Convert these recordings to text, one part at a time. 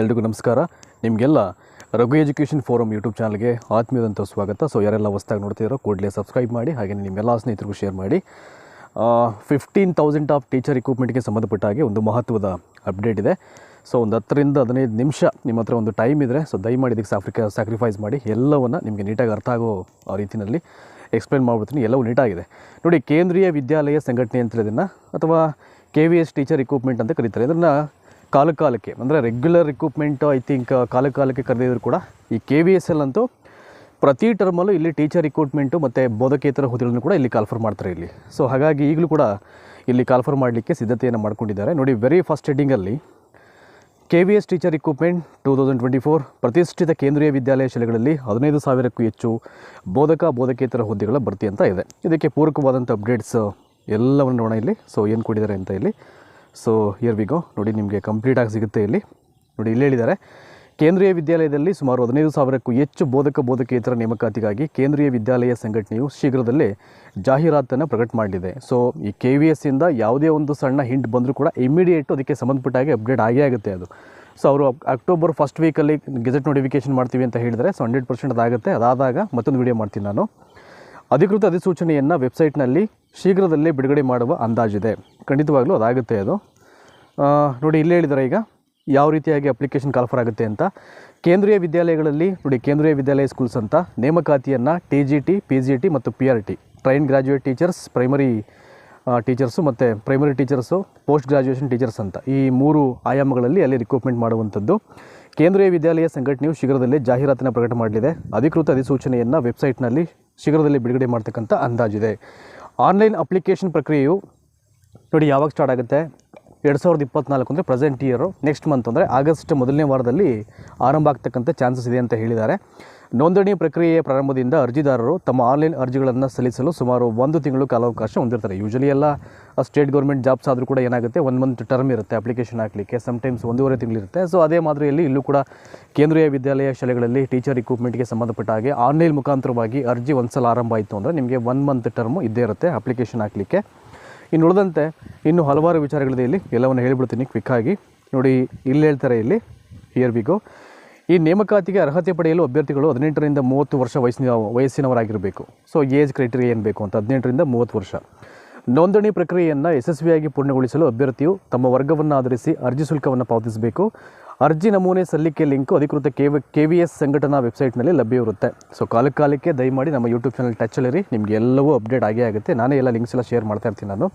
ಎಲ್ರಿಗೂ ನಮಸ್ಕಾರ. ನಿಮಗೆಲ್ಲ ರಘು ಎಜುಕೇಷನ್ ಫೋರಮ್ ಯೂಟ್ಯೂಬ್ ಚಾನಲ್ಗೆ ಆತ್ಮೀಯದಂಥ ಸ್ವಾಗತ. ಸೊ ಯಾರೆಲ್ಲ ಹೊಸ್ದಾಗಿ ನೋಡ್ತಿರೋ ಕೂಡಲೇ ಸಬ್ಸ್ಕ್ರೈಬ್ ಮಾಡಿ, ಹಾಗೆ ನಿಮ್ಮೆಲ್ಲ ಸ್ನೇಹಿತರಿಗೂ ಶೇರ್ ಮಾಡಿ. ಫಿಫ್ಟೀನ್ ತೌಸಂಡ್ ಆಫ್ ಟೀಚರ್ ಇಕ್ವಿಪ್ಮೆಂಟ್ಗೆ ಸಂಬಂಧಪಟ್ಟ ಹಾಗೆ ಒಂದು ಮಹತ್ವದ ಅಪ್ಡೇಟ್ ಇದೆ. ಸೊ ಒಂದು ಹತ್ತರಿಂದ ಹದಿನೈದು ನಿಮಿಷ ನಿಮ್ಮ ಹತ್ರ ಒಂದು ಟೈಮ್ ಇದ್ದರೆ ಸೊ ದಯಮಾಡಿ ಇದಕ್ಕೆ ಸಾಫ್ರಿಕ ಸ್ಯಾಕ್ರಿಫೈಸ್ ಮಾಡಿ ಎಲ್ಲವನ್ನು ನಿಮಗೆ ನೀಟಾಗಿ ಅರ್ಥ ಆಗೋ ಆ ರೀತಿಯಲ್ಲಿ ಎಕ್ಸ್ಪ್ಲೇನ್ ಮಾಡ್ಬಿಡ್ತೀನಿ. ಎಲ್ಲವೂ ನೀಟಾಗಿದೆ. ನೋಡಿ, ಕೇಂದ್ರೀಯ ವಿದ್ಯಾಲಯ ಸಂಘಟನೆ ಅಂತ ಇದನ್ನು ಅಥವಾ K V S teacher equipment ಅಂತ ಕರೀತಾರೆ. ಇದನ್ನು ಕಾಲ ಕಾಲಕ್ಕೆ ಅಂದರೆ ರೆಗ್ಯುಲರ್ ಇಕ್ವಿಪ್ಮೆಂಟ್ ಐ ಥಿಂಕ್ ಕಾಲ ಕಾಲಕ್ಕೆ ಕರೆದಿದ್ರು ಕೂಡ ಈ ಕೆ ವಿ ಎಸ್ ಎಲ್ ಅಂತೂ ಪ್ರತಿ ಟರ್ಮಲ್ಲೂ ಇಲ್ಲಿ ಟೀಚರ್ ಇಕ್ವಿಪ್ಮೆಂಟು ಮತ್ತು ಬೋಧಕೇತರ ಹುದ್ದೆಗಳನ್ನು ಕೂಡ ಇಲ್ಲಿ ಕಾಲ್ಫರ್ ಮಾಡ್ತಾರೆ ಇಲ್ಲಿ. ಸೊ ಹಾಗಾಗಿ ಈಗಲೂ ಕೂಡ ಇಲ್ಲಿ ಕಾಲ್ಫರ್ ಮಾಡಲಿಕ್ಕೆ ಸಿದ್ಧತೆಯನ್ನು ಮಾಡ್ಕೊಂಡಿದ್ದಾರೆ. ನೋಡಿ very first ಹೆಡ್ಡಿಂಗಲ್ಲಿ K V S teacher equipment two thousand twenty four ಪ್ರತಿಷ್ಠಿತ ಕೇಂದ್ರೀಯ ವಿದ್ಯಾಲಯ ಶಾಲೆಗಳಲ್ಲಿ ಹದಿನೈದು ಸಾವಿರಕ್ಕೂ ಹೆಚ್ಚು ಬೋಧಕ, ಬೋಧಕೇತರ ಹುದ್ದೆಗಳ ಭರ್ತಿ ಅಂತ ಇದೆ. ಇದಕ್ಕೆ ಪೂರಕವಾದಂಥ ಅಪ್ಡೇಟ್ಸ್ ಎಲ್ಲವನ್ನು ನೋಡೋಣ ಇಲ್ಲಿ. ಸೊ ಏನು ಕೊಟ್ಟಿದ್ದಾರೆ ಅಂತ ಇಲ್ಲಿ. ಸೊ ಇಯರ್ ವಿಗೋ ನೋಡಿ, ನಿಮಗೆ ಕಂಪ್ಲೀಟಾಗಿ ಸಿಗುತ್ತೆ ಇಲ್ಲಿ. ನೋಡಿ, ಇಲ್ಲಿ ಹೇಳಿದ್ದಾರೆ, ಕೇಂದ್ರೀಯ ವಿದ್ಯಾಲಯದಲ್ಲಿ ಸುಮಾರು ಹದಿನೈದು ಸಾವಿರಕ್ಕೂ ಹೆಚ್ಚು ಬೋಧಕ, ಬೋಧಕೇತರ ನೇಮಕಾತಿಗಾಗಿ ಕೇಂದ್ರೀಯ ವಿದ್ಯಾಲಯ ಸಂಘಟನೆಯು ಶೀಘ್ರದಲ್ಲೇ ಜಾಹೀರಾತನ್ನು ಪ್ರಕಟ ಮಾಡಿದೆ. ಸೊ ಈ ಕೆ ವಿ ಎಸ್ಸಿಂದ ಯಾವುದೇ ಒಂದು ಸಣ್ಣ ಹಿಂಟ್ ಬಂದರೂ ಕೂಡ ಇಮಿಡಿಯೇಟು ಅದಕ್ಕೆ ಸಂಬಂಧಪಟ್ಟ ಹಾಗೆ ಅಪ್ಡೇಟ್ ಆಗೇ ಆಗುತ್ತೆ ಅದು. ಸೊ ಅವರು ಅಕ್ಟೋಬರ್ ಫಸ್ಟ್ ವೀಕಲ್ಲಿ ಗೆಜೆಟ್ ನೋಟಿಫಿಕೇಶನ್ ಮಾಡ್ತೀವಿ ಅಂತ ಹೇಳಿದರೆ ಸೊ ಹಂಡ್ರೆಡ್ ಪರ್ಸೆಂಟ್ ಅದಾಗುತ್ತೆ. ಅದಾದಾಗ ಮತ್ತೊಂದು ವೀಡಿಯೋ ಮಾಡ್ತೀನಿ ನಾನು. ಅಧಿಕೃತ ಅಧಿಸೂಚನೆಯನ್ನು ವೆಬ್ಸೈಟ್ನಲ್ಲಿ ಶೀಘ್ರದಲ್ಲೇ ಬಿಡುಗಡೆ ಮಾಡುವ ಅಂದಾಜಿದೆ. ಖಂಡಿತವಾಗ್ಲೂ ಅದಾಗುತ್ತೆ ಅದು. ನೋಡಿ, ಇಲ್ಲಿ ಹೇಳಿದರೆ ಈಗ ಯಾವ ರೀತಿಯಾಗಿ ಅಪ್ಲಿಕೇಶನ್ ಕಾಲ್ಫರ್ ಆಗುತ್ತೆ ಅಂತ. ಕೇಂದ್ರೀಯ ವಿದ್ಯಾಲಯಗಳಲ್ಲಿ, ನೋಡಿ, ಕೇಂದ್ರೀಯ ವಿದ್ಯಾಲಯ ಸ್ಕೂಲ್ಸ್ ಅಂತ, ನೇಮಕಾತಿಯನ್ನು T G T, P G T ಮತ್ತು P R T. Train graduate teachers, primary teachers ಮತ್ತು primary teachers, post graduation teachers ಅಂತ. ಈ ಮೂರು ಆಯಾಮಗಳಲ್ಲಿ ಅಲ್ಲಿ ರಿಕ್ರೂಟ್ಮೆಂಟ್ ಮಾಡುವಂಥದ್ದು. ಕೇಂದ್ರೀಯ ವಿದ್ಯಾಲಯ ಸಂಘಟನೆಯು ಶೀಘ್ರದಲ್ಲೇ ಜಾಹೀರಾತನ್ನು ಪ್ರಕಟ ಮಾಡಲಿದೆ. ಅಧಿಕೃತ ಅಧಿಸೂಚನೆಯನ್ನು ವೆಬ್ಸೈಟ್ನಲ್ಲಿ ಶೀಘ್ರದಲ್ಲೇ ಬಿಡುಗಡೆ ಮಾಡ್ತಕ್ಕಂಥ ಅಂದಾಜಿದೆ. ಆನ್ಲೈನ್ ಅಪ್ಲಿಕೇಶನ್ ಪ್ರಕ್ರಿಯೆಯು ನೋಡಿ ಯಾವಾಗ ಸ್ಟಾರ್ಟ್ ಆಗುತ್ತೆ? ಎರಡು ಸಾವಿರದ ಇಪ್ಪತ್ನಾಲ್ಕು ಅಂದರೆ ಪ್ರೆಸೆಂಟ್ ಇಯರು ನೆಕ್ಸ್ಟ್ ಮಂತ್ ಅಂದರೆ ಆಗಸ್ಟ್ ಮೊದಲನೇ ವಾರದಲ್ಲಿ ಆರಂಭ ಆಗ್ತಕ್ಕಂಥ ಚಾನ್ಸಸ್ ಇದೆ ಅಂತ ಹೇಳಿದ್ದಾರೆ. ನೋಂದಣಿ ಪ್ರಕ್ರಿಯೆಯ ಪ್ರಾರಂಭದಿಂದ ಅರ್ಜಿದಾರರು ತಮ್ಮ ಆನ್ಲೈನ್ ಅರ್ಜಿಗಳನ್ನು ಸಲ್ಲಿಸಲು ಸುಮಾರು ಒಂದು ತಿಂಗಳು ಕಾಲಾವಕಾಶ ಹೊಂದಿರ್ತಾರೆ. ಯೂಶಲಿ ಎಲ್ಲ ಸ್ಟೇಟ್ ಗೌರ್ಮೆಂಟ್ ಜಾಬ್ಸ್ ಆದರೂ ಕೂಡ ಏನಾಗುತ್ತೆ ಒನ್ ಮಂತ್ ಟರ್ಮ್ ಇರುತ್ತೆ ಅಪ್ಲಿಕೇಶನ್ ಹಾಕಲಿಕ್ಕೆ ಸಮ್ಟೈಮ್ಸ್ ಒಂದೂವರೆ ತಿಂಗಳಿರುತ್ತೆ ಸೊ ಅದೇ ಮಾದರಿಯಲ್ಲಿ ಇಲ್ಲೂ ಕೂಡ ಕೇಂದ್ರೀಯ ವಿದ್ಯಾಲಯ ಶಾಲೆಗಳಲ್ಲಿ ಟೀಚರ್ ಇಕ್ವಿಪ್ಮೆಂಟ್ಗೆ ಸಂಬಂಧಪಟ್ಟ ಹಾಗೆ ಆನ್ಲೈನ್ ಮುಖಾಂತರವಾಗಿ ಅರ್ಜಿ ಒಂದು ಸಲ ಆರಂಭ ಆಯಿತು ಅಂದರೆ ನಿಮಗೆ ಒನ್ ಮಂತ್ ಟರ್ಮು ಇದ್ದೇ ಇರುತ್ತೆ ಅಪ್ಲಿಕೇಶನ್ ಹಾಕಲಿಕ್ಕೆ. ಇನ್ನು ಉಳಿದಂತೆ ಇನ್ನು ಹಲವಾರು ವಿಚಾರಗಳಿದೆ ಇಲ್ಲಿ. ಎಲ್ಲವನ್ನು ಹೇಳಿಬಿಡ್ತೀನಿ ಕ್ವಿಕ್ಕಾಗಿ ನೋಡಿ, ಇಲ್ಲಿ ಹೇಳ್ತಾರೆ ಇಲ್ಲಿ ಹಿಯರ್ ಬಿಗೋ ಈ ನೇಮಕಾತಿಗೆ ಅರ್ಹತೆ ಪಡೆಯಲು ಅಭ್ಯರ್ಥಿಗಳು ಹದಿನೆಂಟರಿಂದ ಮೂವತ್ತು ವರ್ಷ ವಯಸ್ಸಿನ, ವಯಸ್ಸಿನವರಾಗಿರಬೇಕು. ಸೊ ಏಜ್ ಕ್ರೈಟೀರಿಯಾ ಏನು ಬೇಕು ಅಂತ? ಹದಿನೆಂಟರಿಂದ ಮೂವತ್ತು ವರ್ಷ. ನೋಂದಣಿ ಪ್ರಕ್ರಿಯೆಯನ್ನು ಯಶಸ್ವಿಯಾಗಿ ಪೂರ್ಣಗೊಳಿಸಲು ಅಭ್ಯರ್ಥಿಯು ತಮ್ಮ ವರ್ಗವನ್ನು ಆಧರಿಸಿ ಅರ್ಜಿ ಶುಲ್ಕವನ್ನು ಪಾವತಿಸಬೇಕು. ಅರ್ಜಿ ನಮೂನೆ ಸಲ್ಲಿಕೆ ಲಿಂಕ್ ಅಧಿಕೃತ ಕೆ ಕೆ ವಿ ಎಸ್ ಸಂಘಟನಾ ವೆಬ್ಸೈಟ್ನಲ್ಲಿ ಲಭ್ಯವಿರುತ್ತೆ. ಸೊ ಕಾಲಕ್ಕೆ ದಯಮಾಡಿ ನಮ್ಮ ಯೂಟ್ಯೂಬ್ ಚಾನಲ್ ಟಚ್ಚಲ್ಲಿರಿ ನಿಮಗೆ ಎಲ್ಲವೂ ಅಪ್ಡೇಟ್ ಆಗೇ ಆಗುತ್ತೆ. ನಾನೇ ಎಲ್ಲ ಲಿಂಕ್ಸ್ ಎಲ್ಲ ಶೇರ್ ಮಾಡ್ತಾ ಇರ್ತೀನಿ ನಾನು.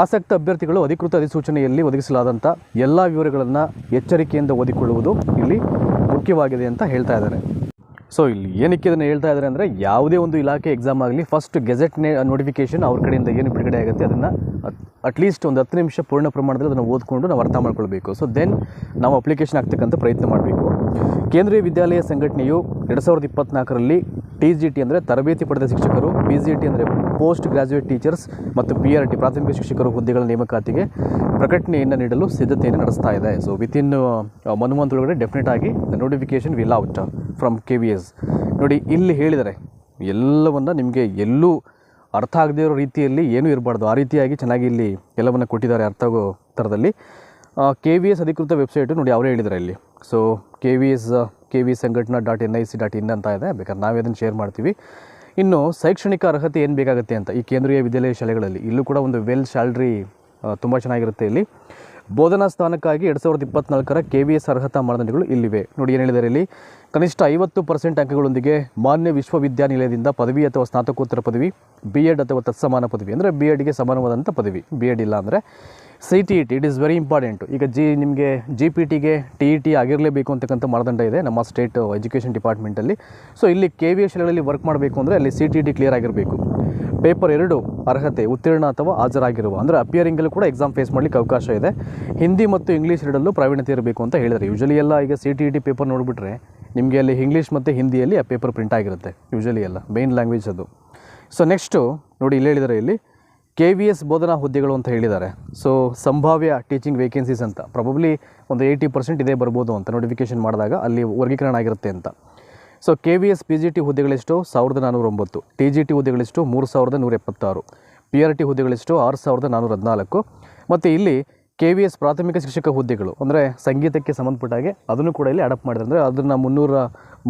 ಆಸಕ್ತ ಅಭ್ಯರ್ಥಿಗಳು ಅಧಿಕೃತ ಅಧಿಸೂಚನೆಯಲ್ಲಿ ಒದಗಿಸಲಾದಂಥ ಎಲ್ಲ ವಿವರಗಳನ್ನು ಎಚ್ಚರಿಕೆಯಿಂದ ಓದಿಕೊಳ್ಳುವುದು ಇಲ್ಲಿ ಮುಖ್ಯವಾಗಿದೆ ಅಂತ ಹೇಳ್ತಾ ಇದ್ದಾರೆ. ಸೊ ಇಲ್ಲಿ ಏನಕ್ಕೆ ಇದನ್ನು ಹೇಳ್ತಾ ಇದ್ದಾರೆ ಅಂದರೆ ಯಾವುದೇ ಒಂದು ಇಲಾಖೆ ಎಕ್ಸಾಮ್ ಆಗಲಿ ಫಸ್ಟ್ ಗೆಜೆಟ್ ನೋಟಿಫಿಕೇಶನ್ ಅವ್ರ ಕಡೆಯಿಂದ ಏನು ಬಿಡುಗಡೆ ಆಗುತ್ತೆ ಅದನ್ನು ಅಟ್ಲೀಸ್ಟ್ ಒಂದು ಹತ್ತು ನಿಮಿಷ ಪೂರ್ಣ ಪ್ರಮಾಣದಲ್ಲಿ ಅದನ್ನು ಓದ್ಕೊಂಡು ನಾವು ಅರ್ಥ ಮಾಡ್ಕೊಳ್ಬೇಕು. ಸೊ ದೆನ್ ನಾವು ಅಪ್ಲಿಕೇಶನ್ ಆಗ್ತಕ್ಕಂಥ ಪ್ರಯತ್ನ ಮಾಡಬೇಕು. ಕೇಂದ್ರೀಯ ವಿದ್ಯಾಲಯ ಸಂಘಟನೆಯು ಎರಡು ಸಾವಿರದ ಇಪ್ಪತ್ನಾಲ್ಕರಲ್ಲಿ ಟಿ ಜಿ ಟಿ ಅಂದರೆ ತರಬೇತಿ ಪಡೆದ ಶಿಕ್ಷಕರು ಪಿ ಜಿ ಟಿ ಅಂದರೆ ಪೋಸ್ಟ್ ಗ್ರಾಜ್ಯುಯೇಟ್ ಟೀಚರ್ಸ್ ಮತ್ತು ಪಿ ಆರ್ ಟಿ ಪ್ರಾಥಮಿಕ ಶಿಕ್ಷಕರು ಹುದ್ದೆಗಳ ನೇಮಕಾತಿಗೆ ಪ್ರಕಟಣೆಯನ್ನು ನೀಡಲು ಸಿದ್ಧತೆಯನ್ನು ನಡೆಸ್ತಾ ಇದೆ. ಸೊ ವಿತಿನ್ ಒನ್ ಮಂತ್ ಒಳಗಡೆ ಡೆಫಿನೆಟ್ ಆಗಿ notification will out from K V S ನೋಡಿ, ಇಲ್ಲಿ ಹೇಳಿದರೆ ಎಲ್ಲವನ್ನು ನಿಮಗೆ ಎಲ್ಲೂ ಅರ್ಥ ಆಗದೇ ಇರೋ ರೀತಿಯಲ್ಲಿ ಏನೂ ಇರಬಾರ್ದು. ಆ ರೀತಿಯಾಗಿ ಚೆನ್ನಾಗಿ ಇಲ್ಲಿ ಎಲ್ಲವನ್ನು ಕೊಟ್ಟಿದ್ದಾರೆ ಅರ್ಥ ಆಗೋ ಥರದಲ್ಲಿ ಕೆ ವಿ ಎಸ್ ಅಧಿಕೃತ ವೆಬ್ಸೈಟು ನೋಡಿ, ಅವರೇ ಹೇಳಿದ್ದಾರೆ ಇಲ್ಲಿ. So K V S K V ಸಂಘಟನಾ dot N I C dot in ಅಂತ ಇದೆ. ಬೇಕಾದ್ರೆ ನಾವೇ ಅದನ್ನು ಶೇರ್ ಮಾಡ್ತೀವಿ. ಇನ್ನು ಶೈಕ್ಷಣಿಕ ಅರ್ಹತೆ ಏನು ಬೇಕಾಗುತ್ತೆ ಅಂತ, ಈ ಕೇಂದ್ರೀಯ ವಿದ್ಯಾಲಯ ಶಾಲೆಗಳಲ್ಲಿ, ಇಲ್ಲೂ ಕೂಡ ಒಂದು ವೆಲ್ ಸ್ಯಾಲ್ರಿ ತುಂಬ ಚೆನ್ನಾಗಿರುತ್ತೆ ಇಲ್ಲಿ. ಬೋಧನಾ ಸ್ಥಾನಕ್ಕಾಗಿ ಎರಡು ಸಾವಿರದ ಇಪ್ಪತ್ನಾಲ್ಕರ ಕೆ ವಿ ಎಸ್ ಅರ್ಹತಾ ಮಾನದಂಡಗಳು ಇಲ್ಲಿವೆ. ನೋಡಿ ಏನು ಹೇಳಿದ್ದಾರೆ ಇಲ್ಲಿ? ಕನಿಷ್ಠ ಐವತ್ತು ಪರ್ಸೆಂಟ್ ಅಂಕಗಳೊಂದಿಗೆ ಮಾನ್ಯ ವಿಶ್ವವಿದ್ಯಾನಿಲಯದಿಂದ ಪದವಿ ಅಥವಾ ಸ್ನಾತಕೋತ್ತರ ಪದವಿ ಬಿ ಎಡ್ ಅಥವಾ ತತ್ಸಮಾನ ಪದವಿ, ಅಂದರೆ ಬಿ ಎಡ್ಗೆ ಸಮಾನವಾದಂಥ ಪದವಿ. ಬಿ ಎಡ್ ಇಲ್ಲ ಅಂದರೆ C T E T it is very important ಈಗ ಜಿ, ನಿಮಗೆ ಜಿ ಪಿ ಟಿಗೆ ಟಿ ಇ ಟಿ ಆಗಿರಲೇಬೇಕು ಅಂತಕ್ಕಂಥ ಮಾನದಂಡ ಇದೆ ನಮ್ಮ ಸ್ಟೇಟ್ ಎಜುಕೇಷನ್ ಡಿಪಾರ್ಟ್ಮೆಂಟಲ್ಲಿ ಸೊ ಇಲ್ಲಿ ಕೆ ವಿ ಎಸ್ ವರ್ಕ್ ಮಾಡಬೇಕು ಅಂದರೆ ಅಲ್ಲಿ C T E T clear ಆಗಿರಬೇಕು. ಪೇಪರ್ ಎರಡು ಅರ್ಹತೆ, ಉತ್ತೀರ್ಣ ಅಥವಾ ಹಾಜರಾಗಿರುವ, ಅಂದರೆ ಅಪಿಯರಿಂಗಲ್ಲೂ ಕೂಡ ಎಕ್ಸಾಮ್ ಫೇಸ್ ಮಾಡಲಿಕ್ಕೆ ಅವಕಾಶ ಇದೆ. ಹಿಂದಿ ಮತ್ತು ಇಂಗ್ಲೀಷ್ ಎರಡಲ್ಲೂ ಪ್ರಾವೀಣ್ಯತೆ ಇರಬೇಕು ಅಂತ ಹೇಳಿದ್ದಾರೆ ಯೂಶಲಿ ಎಲ್ಲ ಈಗ ಸಿ ಟಿ ಟಿ ಪೇಪರ್ ನೋಡಿಬಿಟ್ರೆ ನಿಮಗೆ ಅಲ್ಲಿ ಇಂಗ್ಲೀಷ್ ಮತ್ತು ಹಿಂದಿಯಲ್ಲಿ ಆ ಪೇಪರ್ ಪ್ರಿಂಟ್ ಆಗಿರುತ್ತೆ ಯೂಶಲಿ ಎಲ್ಲ ಮೇನ್ ಲ್ಯಾಂಗ್ವೇಜ್ ಅದು. ಸೊ ನೆಕ್ಸ್ಟು ನೋಡಿ ಇಲ್ಲಿ ಹೇಳಿದ್ದಾರೆ ಇಲ್ಲಿ ಕೆ ವಿ ಎಸ್ ಬೋಧನಾ ಹುದ್ದೆಗಳು ಅಂತ ಹೇಳಿದ್ದಾರೆ ಸೊ ಸಂಭಾವ್ಯ ಟೀಚಿಂಗ್ ವೇಕೆನ್ಸೀಸ್ ಅಂತ ಪ್ರಾಬಬ್ಲಿ ಒಂದು ಏಯ್ಟಿ ಪರ್ಸೆಂಟ್ ಇದೇ ಬರ್ಬೋದು ಅಂತ ನೋಟಿಫಿಕೇಶನ್ ಮಾಡಿದಾಗ ಅಲ್ಲಿ ವರ್ಗೀಕರಣ ಆಗಿರುತ್ತೆ ಅಂತ. So K V S P G T ಹುದ್ದೆಗಳೆಷ್ಟು ಸಾವಿರದ ನಾನ್ನೂರೊಂಬತ್ತು ಟಿ ಜಿ ಟಿ ಹುದ್ದೆಗಳೆಷ್ಟು ಮೂರು ಸಾವಿರದ ನೂರ ಎಪ್ಪತ್ತಾರು ಪಿ ಆರ್ ಟಿ ಹುದ್ದೆಗಳೆಷ್ಟು ಆರು ಸಾವಿರದ ನಾನ್ನೂರ ಹದಿನಾಲ್ಕು ಮತ್ತು ಇಲ್ಲಿ ಕೆ ವಿ ಎಸ್ ಪ್ರಾಥಮಿಕ ಶಿಕ್ಷಕ ಹುದ್ದೆಗಳು, ಅಂದರೆ ಸಂಗೀತಕ್ಕೆ ಸಂಬಂಧಪಟ್ಟ ಹಾಗೆ ಅದನ್ನು ಕೂಡ ಇಲ್ಲಿ ಅಡಪ್ಟ್ ಮಾಡಿದ್ರು ಅಂದರೆ ಅದನ್ನು ಮುನ್ನೂರ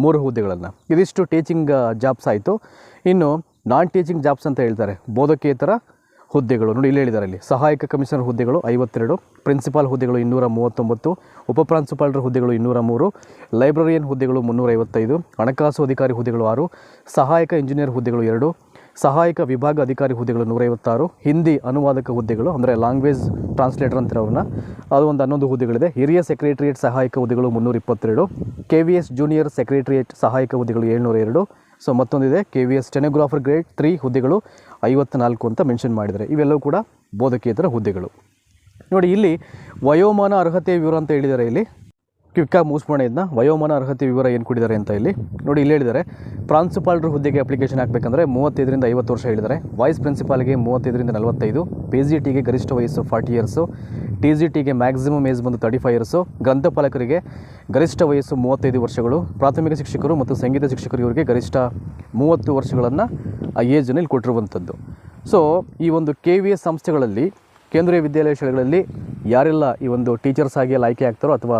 ಮೂರು ಹುದ್ದೆಗಳನ್ನು. ಇದಿಷ್ಟು ಟೀಚಿಂಗ್ ಜಾಬ್ಸ್ ಆಯಿತು. ಇನ್ನು ನಾನ್ ಟೀಚಿಂಗ್ ಜಾಬ್ಸ್ ಅಂತ ಹೇಳ್ತಾರೆ, ಬೋಧಕೇತರ ಹುದ್ದೆಗಳು. ನೋಡಿ, ಇಲ್ಲಿ ಹೇಳಿದ್ದಾರೆ ಇಲ್ಲಿ. ಸಹಾಯಕ ಕಮಿಷನರ್ ಹುದ್ದೆಗಳು ಐವತ್ತೆರಡು, ಪ್ರಿನ್ಸಿಪಾಲ್ ಹುದ್ದೆಗಳು ಇನ್ನೂರ ಮೂವತ್ತೊಂಬತ್ತು, ಉಪ ಪ್ರಾಂಶುಪಾಲರ ಹುದ್ದೆಗಳು ಇನ್ನೂರ ಮೂರು, ಲೈಬ್ರರಿಯನ್ ಹುದ್ದೆಗಳು ಮುನ್ನೂರ ಐವತ್ತೈದು, ಹಣಕಾಸು ಅಧಿಕಾರಿ ಹುದ್ದೆಗಳು ಆರು, ಸಹಾಯಕ ಇಂಜಿನಿಯರ್ ಹುದ್ದೆಗಳು ಎರಡು, ಸಹಾಯಕ ವಿಭಾಗ ಅಧಿಕಾರಿ ಹುದ್ದೆಗಳು ನೂರೈವತ್ತಾರು ಹಿಂದಿ ಅನುವಾದಕ ಹುದ್ದೆಗಳು, ಅಂದರೆ ಲ್ಯಾಂಗ್ವೇಜ್ ಟ್ರಾನ್ಸ್ಲೇಟರ್ ಅಂತಾರೆ ಅದು ಒಂದು ಹನ್ನೊಂದು ಹುದ್ದೆಗಳಿದೆ. ಹಿರಿಯ ಸೆಕ್ರೆಟರಿಯೇಟ್ ಸಹಾಯಕ ಹುದ್ದೆಗಳು ಮುನ್ನೂರ ಇಪ್ಪತ್ತೆರಡು, K V S junior secretariat ಸಹಾಯಕ ಹುದ್ದೆಗಳು ಏಳ್ನೂರ ಎರಡು. So ಮತ್ತೊಂದಿದೆ, K V S stenographer grade three ಹುದ್ದೆಗಳು ಐವತ್ನಾಲ್ಕು ಅಂತ ಮೆನ್ಷನ್ ಮಾಡಿದ್ದಾರೆ. ಇವೆಲ್ಲವೂ ಕೂಡ ಬೋಧಕೇತರ ಹುದ್ದೆಗಳು. ನೋಡಿ, ಇಲ್ಲಿ ವಯೋಮಾನ ಅರ್ಹತೆ ವಿವರ ಅಂತ ಹೇಳಿದ್ದಾರೆ ಇಲ್ಲಿ. ಕ್ವಿಕ್ಕಾಗಿ ಮುಗಿಸ್ಬೋಣ ಇದನ್ನ ವಯೋಮಾನ ಅರ್ಹತೆ ವಿವರ ಏನು ಕೊಟ್ಟಿದ್ದಾರೆ ಅಂತ ಇಲ್ಲಿ. ನೋಡಿ, ಇಲ್ಲಿ ಹೇಳಿದ್ದಾರೆ, ಪ್ರಾಂಶುಪಾಲರ ಹುದ್ದೆಗೆ ಅಪ್ಲಿಕೇಶನ್ ಹಾಕಬೇಕಂದ್ರೆ ಮೂವತ್ತೈದರಿಂದ ಐವತ್ತು ವರ್ಷ ಹೇಳಿದ್ದಾರೆ. ವೈಸ್ ಪ್ರಿನ್ಸಿಪಾಲ್ಗೆ ಮೂವತ್ತೈದರಿಂದ ನಲವತ್ತೈದು ಪಿ ಜಿ ಟಿಗೆ ಗರಿಷ್ಠ ವಯಸ್ಸು ಫಾರ್ಟಿ ಇಯರ್ಸು ಟಿ ಜಿ ಟಿಗೆ ಮ್ಯಾಕ್ಸಿಮಮ್ ಏಜ್ ಬಂದು ತರ್ಟಿ ಫೈವ್ ಇಯರ್ಸು. ಗ್ರಂಥಪಾಲಕರಿಗೆ ಗರಿಷ್ಠ ವಯಸ್ಸು ಮೂವತ್ತೈದು ವರ್ಷಗಳು. ಪ್ರಾಥಮಿಕ ಶಿಕ್ಷಕರು ಮತ್ತು ಸಂಗೀತ ಶಿಕ್ಷಕರು ಇವರಿಗೆ ಗರಿಷ್ಠ ಮೂವತ್ತು ವರ್ಷಗಳನ್ನು ಆ ಏಜನ್ನು ಇಲ್ಲಿ ಕೊಟ್ಟಿರುವಂಥದ್ದು. ಸೊ ಈ ಒಂದು ಕೆ ವಿ ಎಸ್ ಸಂಸ್ಥೆಗಳಲ್ಲಿ, ಕೇಂದ್ರೀಯ ವಿದ್ಯಾಲಯ ಶಾಲೆಗಳಲ್ಲಿ ಯಾರೆಲ್ಲ ಈ ಒಂದು ಟೀಚರ್ಸ್ ಆಗಿ ಆಯ್ಕೆ ಆಗ್ತಾರೋ ಅಥವಾ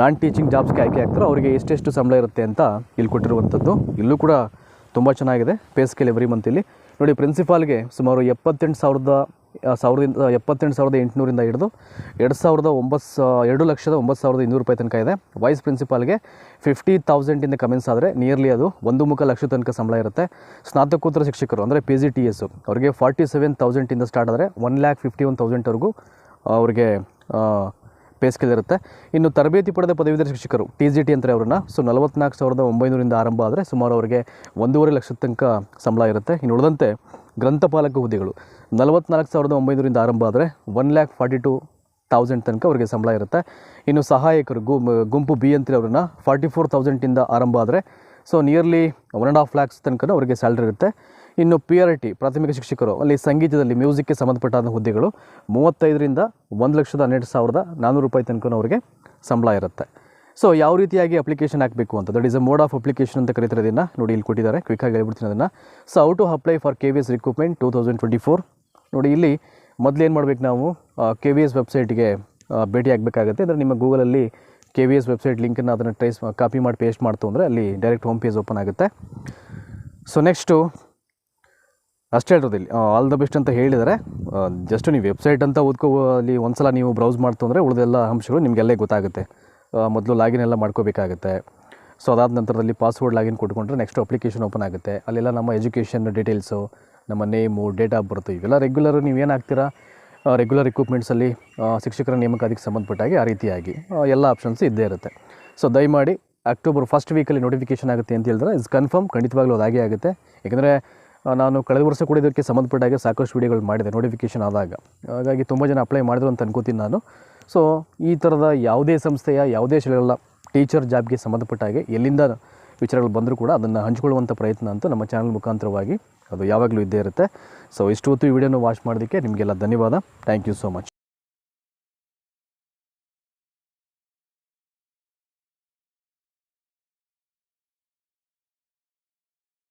ನಾನ್ ಟೀಚಿಂಗ್ ಜಾಬ್ಸ್ಗೆ ಆಯ್ಕೆ ಆಗ್ತಾರೋ ಅವರಿಗೆ ಎಷ್ಟೆಷ್ಟು ಸಂಬಳ ಇರುತ್ತೆ ಅಂತ ಇಲ್ಲಿ ಕೊಟ್ಟಿರುವಂಥದ್ದು. ಇಲ್ಲೂ ಕೂಡ ತುಂಬ ಚೆನ್ನಾಗಿದೆ. ಪೇ ಸ್ಕೇಲ್ ಎವ್ರಿ ಮಂತ್ ಇಲ್ಲಿ. ನೋಡಿ ಪ್ರಿನ್ಸಿಪಾಲ್ಗೆ ಸುಮಾರು ಎಪ್ಪತ್ತೆಂಟು ಸಾವಿರದ ಸಾವಿರದಿಂದ ಎಪ್ಪತ್ತೆಂಟು ಸಾವಿರದ ಎಂಟುನೂರಿಂದ ಹಿಡಿದು ಎರಡು ಸಾವಿರದ ಒಂಬತ್ತು ಎರಡು ಲಕ್ಷದ ಒಂಬತ್ತು ಸಾವಿರದ ಇನ್ನೂರು ರೂಪಾಯಿ ತನಕ ಇದೆ. ವೈಸ್ ಪ್ರಿನ್ಸಿಪಾಲ್ಗೆ ಫಿಫ್ಟಿ ತೌಸಂಡಿಂದ ಕಮೆನ್ಸ್ ಆದರೆ ನಿಯರ್ಲಿ ಅದು ಒಂದು ಮುಖ ಲಕ್ಷ ತನಕ ಸಂಬಳ ಇರುತ್ತೆ. ಸ್ನಾತಕೋತ್ತರ ಶಿಕ್ಷಕರು, ಅಂದರೆ ಪಿ ಜಿ ಟಿ ಎಸ್ ಅವರಿಗೆ ಫಾರ್ಟಿ ಸೆವೆನ್ ತೌಸಂಡಿಂದ ಸ್ಟಾರ್ಟ್ ಆದರೆ ಒನ್ ಲ್ಯಾಕ್ ಫಿಫ್ಟಿ ಒನ್ ತೌಸಂಡ್ವರೆಗೂ ಅವರಿಗೆ ಇರುತ್ತೆ. ಇನ್ನು ತರಬೇತಿ ಪಡೆದ ಪದವೀಧರ ಶಿಕ್ಷಕರು ಟಿ ಜಿ ಟಿ ಅಂತಾರೆ ಅವ್ರನ್ನ ಸೊ ನಲವತ್ನಾಲ್ಕು ಸಾವಿರದ ಒಂಬೈನೂರಿಂದ ಆರಂಭ ಆದರೆ ಸುಮಾರು ಅವರಿಗೆ ಒಂದೂವರೆ ಲಕ್ಷದ ತನಕ ಸಂಬಳ ಇರುತ್ತೆ. ಇನ್ನು ಉಳಿದಂತೆ ಗ್ರಂಥಪಾಲಕ ಹುದ್ದೆಗಳು ನಲವತ್ನಾಲ್ಕು ಸಾವಿರದ ಒಂಬೈನೂರಿಂದ ಆರಂಭ ಆದರೆ one lakh forty two thousand ತನಕ ಅವರಿಗೆ ಸಂಬಳ ಇರುತ್ತೆ. ಇನ್ನು ಸಹಾಯಕರು ಗುಂಪು ಬಿ ಅಂತ ಅವ್ರನ್ನ ಫಾರ್ಟಿ ಫೋರ್ ತೌಸಂಡಿಂದ ಆರಂಭ ಆದರೆ so nearly one and half lakhs ತನಕ ಅವರಿಗೆ ಸ್ಯಾಲ್ರಿ ಇರುತ್ತೆ. ಇನ್ನು ಪಿ ಆರ್ ಟಿ ಪ್ರಾಥಮಿಕ ಶಿಕ್ಷಕರು, ಅಲ್ಲಿ ಸಂಗೀತದಲ್ಲಿ ಮ್ಯೂಸಿಕ್ಗೆ ಸಂಬಂಧಪಟ್ಟಾದ ಹುದ್ದೆಗಳು ಮೂವತ್ತೈದರಿಂದ ಒಂದು ಲಕ್ಷದ ಹನ್ನೆರಡು ಸಾವಿರದ ನಾನ್ನೂರು ರೂಪಾಯಿ ತನಕ ಅವರಿಗೆ ಸಂಬಳ ಇರುತ್ತೆ. ಸೊ ಯಾವ ರೀತಿಯಾಗಿ ಅಪ್ಲಿಕೇಶನ್ ಹಾಕಬೇಕು ಅಂತ that is a mode of application ಅಂತ ಕರೀತಾರೆ ಇದನ್ನು, ನೋಡಿ ಇಲ್ಲಿ ಕೊಟ್ಟಿದ್ದಾರೆ ಕ್ವಿಕ್ಕಾಗಿ ಹೇಳ್ಬಿಡ್ತೀನಿ ಅದನ್ನು. So how to apply for K V S recruitment two thousand twenty four ನೋಡಿ, ಇಲ್ಲಿ ಮೊದಲು ಏನು ಮಾಡಬೇಕು ನಾವು ಕೆ ವಿ ಎಸ್ ವೆಬ್ಸೈಟ್ಗೆ ಭೇಟಿ ಆಗಬೇಕಾಗುತ್ತೆ. ಅಂದರೆ ನಿಮ್ಮ ಗೂಗಲಲ್ಲಿ ಕೆ ವಿ ಎಸ್ ವೆಬ್ಸೈಟ್ ಲಿಂಕನ್ನು ಅದನ್ನು ಟ್ರೇಸ್ ಕಾಪಿ ಮಾಡಿ ಪೇಸ್ಟ್ ಮಾಡ್ತು ಅಂದರೆ ಅಲ್ಲಿ ಡೈರೆಕ್ಟ್ ಹೋಮ್ ಪೇಜ್ ಓಪನ್ ಆಗುತ್ತೆ. ಸೊ ನೆಕ್ಸ್ಟು ಅಷ್ಟೇ ಹೇಳಿರೋದು ಇಲ್ಲಿ. ಆಲ್ ದ ಬೆಸ್ಟ್ ಅಂತ ಹೇಳಿದರೆ. ಜಸ್ಟ್ ನೀವು ವೆಬ್ಸೈಟ್ ಅಂತ ಓದ್ಕೋ ಅಲ್ಲಿ ಒಂದ್ಸಲ ನೀವು ಬ್ರೌಸ್ ಮಾಡ್ತು ಅಂದರೆ ಉಳಿದೆಲ್ಲ ಅಂಶಗಳು ನಿಮಗೆಲ್ಲೇ ಗೊತ್ತಾಗುತ್ತೆ. ಮೊದಲು ಲಾಗಿನ್ ಎಲ್ಲ ಮಾಡ್ಕೋಬೇಕಾಗುತ್ತೆ. ಸೊ ಅದಾದ ನಂತರದಲ್ಲಿ ಪಾಸ್ವರ್ಡ್ ಲಾಗಿನ್ ಕೊಟ್ಕೊಂಡ್ರೆ ನೆಕ್ಸ್ಟ್ ಅಪ್ಲಿಕೇಶನ್ ಓಪನ್ ಆಗುತ್ತೆ. ಅಲ್ಲೆಲ್ಲ ನಮ್ಮ ಎಜುಕೇಷನ್ ಡೀಟೇಲ್ಸು ನಮ್ಮ ನೇಮು ಡೇಟ್ ಆಫ್ ಬರ್ತು ಇವೆಲ್ಲ ರೆಗ್ಯುಲರ್ ನೀವು ಏನು ಹಾಕ್ತೀರಾ? ರೆಗ್ಯುಲರ್ ಇಕ್ವಿಪ್ಮೆಂಟ್ಸಲ್ಲಿ ಶಿಕ್ಷಕರ ನೇಮಕಾತಿಗೆ ಸಂಬಂಧಪಟ್ಟಾಗಿ ಆ ರೀತಿಯಾಗಿ ಎಲ್ಲ ಆಪ್ಷನ್ಸ್ ಇದ್ದೇ ಇರುತ್ತೆ. ಸೊ ದಯಮಾಡಿ ಅಕ್ಟೋಬರ್ ಫಸ್ಟ್ ವೀಕಲ್ಲಿ ನೋಟಿಫಿಕೇಷನ್ ಆಗುತ್ತೆ ಅಂತ ಹೇಳಿದ್ರೆ ಇಸ್ ಕನ್ಫರ್ಮ್ ಖಂಡಿತವಾಗ್ಲೂ ಅದಾಗೇ ಆಗುತ್ತೆ. ಏಕೆಂದರೆ ನಾನು ಕಳೆದ ವರ್ಷ ಕೂಡ ಇದಕ್ಕೆ ಸಂಬಂಧಪಟ್ಟಾಗೆ ಸಾಕಷ್ಟು ವೀಡಿಯೋಗಳು ಮಾಡಿದೆ ನೋಟಿಫಿಕೇಷನ್ ಆದಾಗ. ಹಾಗಾಗಿ ತುಂಬ ಜನ ಅಪ್ಲೈ ಮಾಡಿದ್ರು ಅಂತ ಅನ್ಕೋತೀನಿ ನಾನು. ಸೊ ಈ ಥರದ ಯಾವುದೇ ಸಂಸ್ಥೆಯ, ಯಾವುದೇ ಶಾಲೆಗಳ ಟೀಚರ್ ಜಾಬ್ಗೆ ಸಂಬಂಧಪಟ್ಟಾಗೆ ಎಲ್ಲಿಂದ ವಿಚಾರಗಳು ಬಂದರೂ ಕೂಡ ಅದನ್ನು ಹಂಚಿಕೊಳ್ಳುವಂಥ ಪ್ರಯತ್ನ ಅಂತೂ ನಮ್ಮ ಚಾನಲ್ ಮುಖಾಂತರವಾಗಿ ಅದು ಯಾವಾಗಲೂ ಇದ್ದೇ ಇರುತ್ತೆ. ಸೊ ಇಷ್ಟು ಹೊತ್ತು ಈ ವಿಡಿಯೋನ ವಾಚ್ ಮಾಡೋದಕ್ಕೆ ನಿಮಗೆಲ್ಲ ಧನ್ಯವಾದ. Thank you so much